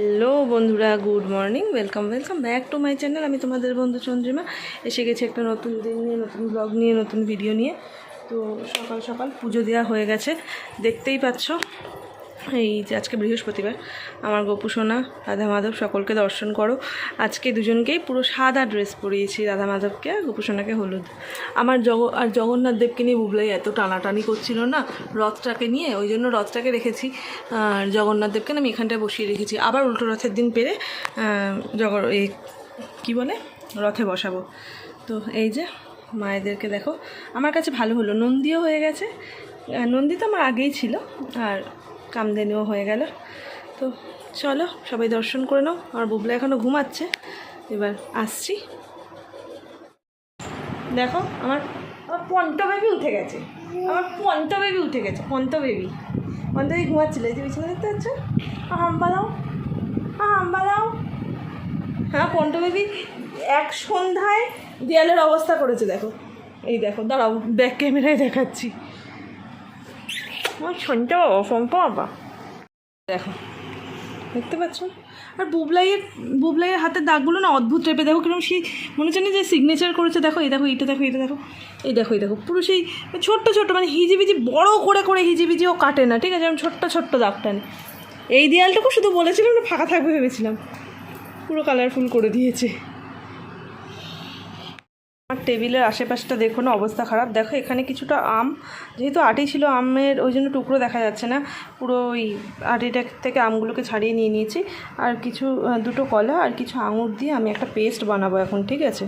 Hello বন্ধুরা, good morning, welcome welcome back to my channel. আমি তোমাদের বন্ধু চন্দ্রিমা। এসে গেছি একটা নতুন দিন নিয়ে, নতুন ব্লগ নিয়ে, নতুন ভিডিও নিয়ে। তো সকাল সকাল পুজো দেওয়া হয়ে গেছে। দেখতেই পাচ্ছ। এই যে আজকে বৃহস্পতিবার, আমার গোপু সোনা, রাধা মাধব, সকলকে দর্শন করো। আজকে দুজনকেই পুরো সাদা ড্রেস পরিয়েছি, রাধা মাধবকে আর গোপু সোনাকে হলুদ। আমার জগ, আর জগন্নাথ দেবকে নিয়ে বুবলাই এত টানাটানি করছিল না, রথটাকে নিয়ে, ওই জন্য রথটাকে রেখেছি। আর জগন্নাথ দেবকে আমি এখানটায় বসিয়ে রেখেছি। আবার উল্টো রথের দিন পেরে জগ এই কী বলে? রথে বসাবো। তো এই যে মায়েদেরকে দেখো, আমার কাছে ভালো হলো। নন্দীও হয়ে গেছে। নন্দী তো আমার আগেই ছিল। আর কামদেনিও হয়ে গেল। তো চলো, সবাই দর্শন করে নাও। আমার বুবলা এখনও ঘুমাচ্ছে। এবার আসছি। দেখো, আমার আমার পন্ট বেবি উঠে গেছে। আমার পন্ট বেবি উঠে গেছে, পন্ট বেবি। পন্ট বেবি ঘুমাচ্ছিল। এই যে বিছানা দেখতে পাচ্ছ? হাম্বা দাও। হাম্বা দাও। হ্যাঁ পন্ট বেবি এক সন্ধ্যায় দেয়ালের অবস্থা করেছে, দেখো। এই দেখো, দাঁড়াও ব্যাক ক্যামেরায় দেখাচ্ছি। আমার পাবো ফোন পাবা দেখো, দেখতে পাচ্ছ? আর বুবলাইয়ের বুবলাইয়ের হাতের দাগগুলো না অদ্ভুত টাইপের। দেখো কীরকম সেই, মনে হচ্ছে না যে সিগনেচার করেছে। দেখো, এই দেখো, এইটা দেখো এইটা দেখো, এই দেখো এই দেখো। পুরো সেই ছোট্ট ছোট্ট মানে হিজিবিজি, বড় করে করে হিজিবিজিও কাটে না, ঠিক আছে? আমি ছোট্ট ছোট্ট দাগ টানে এই দেয়ালটুকু শুধু বলেছিলাম না, ফাঁকা থাকবে ভেবেছিলাম। পুরো কালারফুল করে দিয়েছে। আমার টেবিলের আশেপাশটা দেখো না অবস্থা খারাপ। দেখো, এখানে কিছুটা আম, যেহেতু আটি ছিল, আমের ওই জন্য টুকরো দেখা যাচ্ছে না। পুরো ওই আটিটা থেকে আমগুলোকে ছাড়িয়ে নিয়ে নিয়েছি। আর কিছু দুটো কলা আর কিছু আঙুর দিয়ে আমি একটা পেস্ট বানাবো এখন, ঠিক আছে?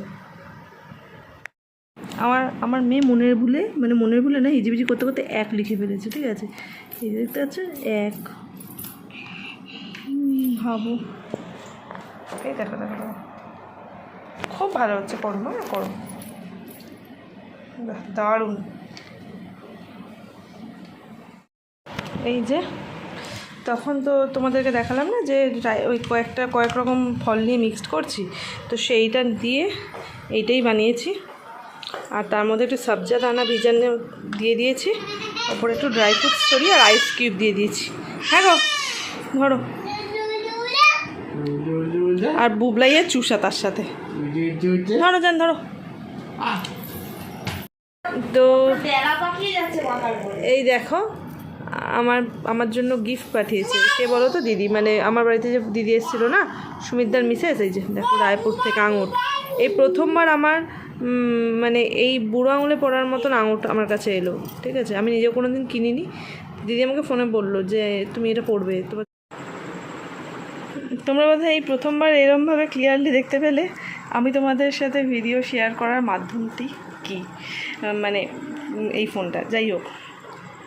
আমার আমার মেয়ে মনের ভুলে মানে মনের ভুলে না, হিজিবিজি করতে করতে এক লিখে ফেলেছে, ঠিক আছে? এই দেখতে পাচ্ছ এক। ভাবো। এই দেখো দেখো। খুব ভালো হচ্ছে, করো না করো। দারুণ। এই যে, তখন তো তোমাদেরকে দেখালাম না যে ওই কয়েকটা কয়েক রকম ফল নিয়ে মিক্সড করছি। তো সেইটা দিয়ে এইটাই বানিয়েছি। আর তার মধ্যে একটু সবজা দানা ভিজানো দিয়ে দিয়েছি। ওপরে একটু ড্রাই ফ্রুটস ছড়িয়ে আর আইস কিউব দিয়ে দিয়েছি। হ্যাঁ গো, ধরো। আর বুবলাইয়ের চুষা তার সাথে। ধরো যান ধরো। তো এই দেখো আমার আমার জন্য গিফট পাঠিয়েছে। কে বলো তো দিদি? মানে আমার বাড়িতে যে দিদি এসেছিল না সুমিতদার মিসেস এই যে দেখো রায়পুর থেকে আঙুর। এই প্রথমবার আমার মানে এই বুড়ো আঙুলে পড়ার মতন আঙুর আমার কাছে এলো। ঠিক আছে? আমি নিজেও কোনো দিন কিনিনি। দিদি আমাকে ফোনে বলল যে তুমি এটা পড়বে তোমার তোমরা বোধহয় এই প্রথমবার এরমভাবে ক্লিয়ারলি দেখতে পেলে আমি তোমাদের সাথে ভিডিও শেয়ার করার মাধ্যমটি কি? মানে এই ফোনটা যাই হোক,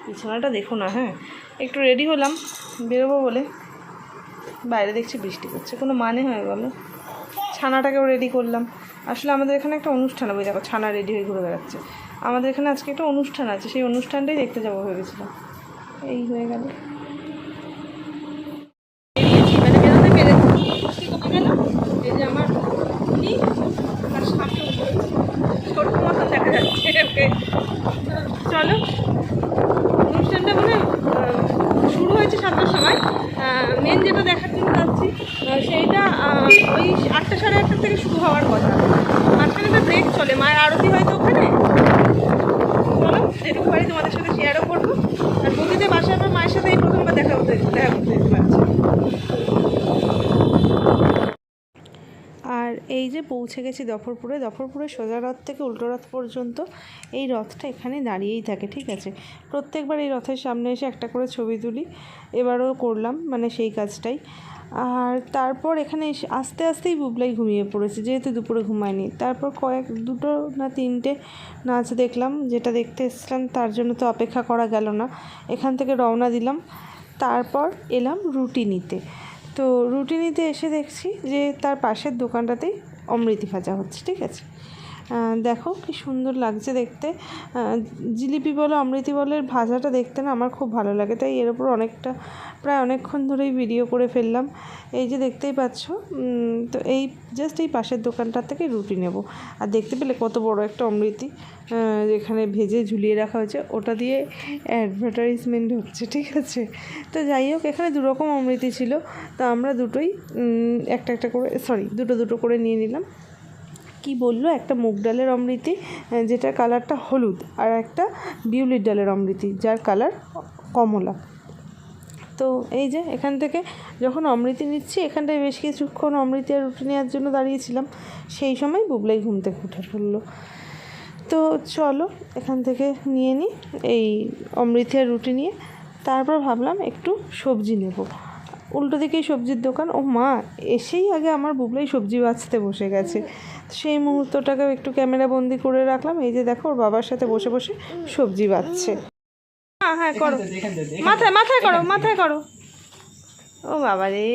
বিছানাটা দেখো না হ্যাঁ? একটু রেডি হলাম, বেরোবো বলে। বাইরে দেখছি বৃষ্টি করছে কোনো মানে হয় বলো। ছানাটাকেও রেডি করলাম। আসলে আমাদের এখানে একটা অনুষ্ঠান হবে, দেখো, ছানা রেডি হয়ে ঘুরে বেড়াচ্ছে। আমাদের এখানে আজকে একটা অনুষ্ঠান আছে, সেই অনুষ্ঠানটাই দেখতে যাব ভেবেছিলাম। এই হয়ে গেল বেরিয়েছি মানে বেরোতে পেরেছি বৃষ্টি কমে গেল এই যে আমার উনি আর সামনে ছোট মতন দেখা যাচ্ছে ওকে চলো অনুষ্ঠানটা মানে আহ, শুরু হয়েছে সাতটার সময় যেটা জন্য যাচ্ছি। সেইটা ওই আটটা সাড়ে আটটা থেকে শুরু হওয়ার কথা। মাঝখানে তো ব্রেক চলে, মায়ের আরতি হয়তো ওখানে? চলো, যেটুকু পারি তোমাদের সাথে শেয়ারও করব। আর বাসায় আমার মায়ের সাথে এই প্রথমবার দেখা হতে দেখা করতে। এই যে পৌঁছে গেছি দফরপুরে দফরপুরে সোজা রথ থেকে উল্টো রথ পর্যন্ত এই রথটা এখানে দাঁড়িয়েই থাকে, ঠিক আছে? প্রত্যেকবার এই রথের সামনে এসে একটা করে ছবি তুলি, এবারও করলাম মানে সেই কাজটাই। আর তারপর এখানে আস্তে আস্তেই বুবলাই ঘুমিয়ে পড়েছে, যেহেতু দুপুরে ঘুমায়নি। তারপর কয়েক, দুটো না তিনটে নাচ দেখলাম, যেটা দেখতে এসেছিলাম, তার জন্য তো অপেক্ষা করা গেল না। এখান থেকে রওনা দিলাম। তারপর এলাম রুটি নিতে। তো রুটি নিতে এসে দেখছি যে তার পাশের দোকানটাতেই অমৃতি ভাজা হচ্ছে ঠিক আছে? দেখো কি সুন্দর লাগছে দেখতে। জিলিপি বলো, অমৃতি বলো, এর ভাজাটা দেখতে না আমার খুব ভালো লাগে, তাই এর উপর অনেকটা, প্রায় অনেকক্ষণ ধরেই ভিডিও করে ফেললাম। এই যে দেখতেই পাচ্ছ তো এই জাস্ট এই পাশের দোকানটার থেকে রুটি নেব। আর দেখতে পেলে কত বড় একটা অমৃতি যেখানে ভেজে ঝুলিয়ে রাখা হয়েছে, ওটা দিয়ে অ্যাডভার্টাইজমেন্ট হচ্ছে, ঠিক আছে? তো যাই হোক, এখানে দুরকম অমৃতি ছিল, তো আমরা দুটোই একটা একটা করে সরি দুটো দুটো করে নিয়ে নিলাম। কি বলল? একটা মুগ ডালের অমৃতি যেটার কালারটা হলুদ, আর একটা বিউলির ডালের অমৃতি, যার কালার কমলা। তো এই যে, এখান থেকে যখন অমৃতি নিচ্ছি, এখানটায় বেশ কিছুক্ষণ অমৃতি আর রুটি নেওয়ার জন্য দাঁড়িয়েছিলাম। সেই সময় বুবলাই ঘুম থেকে উঠে পড়ল। তো চলো, এখান থেকে নিয়ে নিই এই অমৃতি আর রুটি নিয়ে। তারপর ভাবলাম একটু সবজি নেব। উল্টো দিকেই সবজির দোকান। ও মা এসেই আগে আমার বুবলাই সবজি বাছতে বসে গেছে। সেই মুহূর্তটাকেও একটু ক্যামেরা বন্দি করে রাখলাম। এই যে দেখো ওর বাবার সাথে বসে বসে সবজি বাছছে। হ্যাঁ হ্যাঁ করো। মাথায় মাথায় করো মাথায় করো। ও বাবা রে।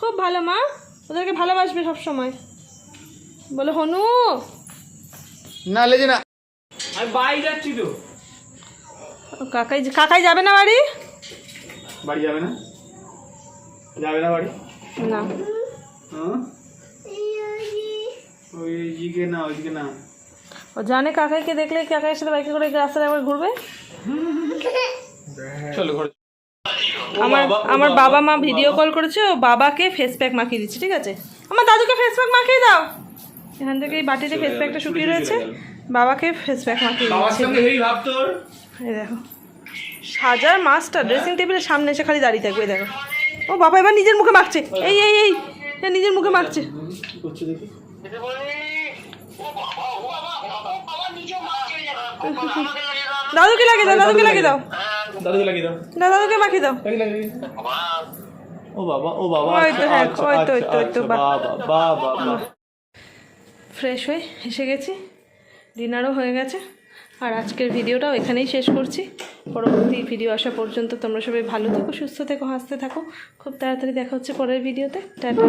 খুব ভালো মা। ওদেরকে ভালোবাসবে সব সময় বলে হনু। না লেজে না। আমি বাড়ি যাচ্ছি তো। ও কাকাই কাকাই যাবে না বাড়ি? বাড়ি যাবে না? যাবে না বাড়ি? না। হ্যাঁ? না ওইদিকে না। ও জানে কাকাইকে দেখলে কাকাইয়ের সাথে বাইকে করে রাস্তায় একবার ঘুরবে? চলো ঘরে। আমার আমার বাবা মা ভিডিও কল করেছে ও বাবাকে ফেস প্যাক মাখিয়ে দিচ্ছে ঠিক আছে? আমার দাদুকে ফেস প্যাক মাখিয়ে দাও। এখান থেকে এই বাটিতে ফেস প্যাকটা শুকিয়ে রয়েছে বাবাকে ফেস প্যাক মাখিয়ে দিচ্ছে। সঙ্গে হেই ভাব তোর। এই দেখো। সাজার মাছটা ড্রেসিং টেবিলের সামনে এসে খালি দাঁড়িয়ে থাকবে দেখো। ও বাবা এবার নিজের মুখে মাখছে। এই এই এই নিজের মুখে মাখছে। দাদুকে লাগিয়ে দাও দাদুকে লাগিয়ে দাও। দাদুকে লাগিয়ে দাও। না দাদুকে মাখিয়ে দাও। ও বাবা ও বাবা ওই তো, ওই তো, ওই তো, ওই তো, বাবা বাবা বাবা ফ্রেশ হয়ে এসে গেছি। ডিনারও হয়ে গেছে। আর আজকের ভিডিওটাও এখানেই শেষ করছি। পরবর্তী ভিডিও আসা পর্যন্ত তোমরা সবাই ভালো থেকো, সুস্থ থেকো, হাসতে থাকো। খুব তাড়াতাড়ি দেখা হচ্ছে পরের ভিডিওতে। টাটা।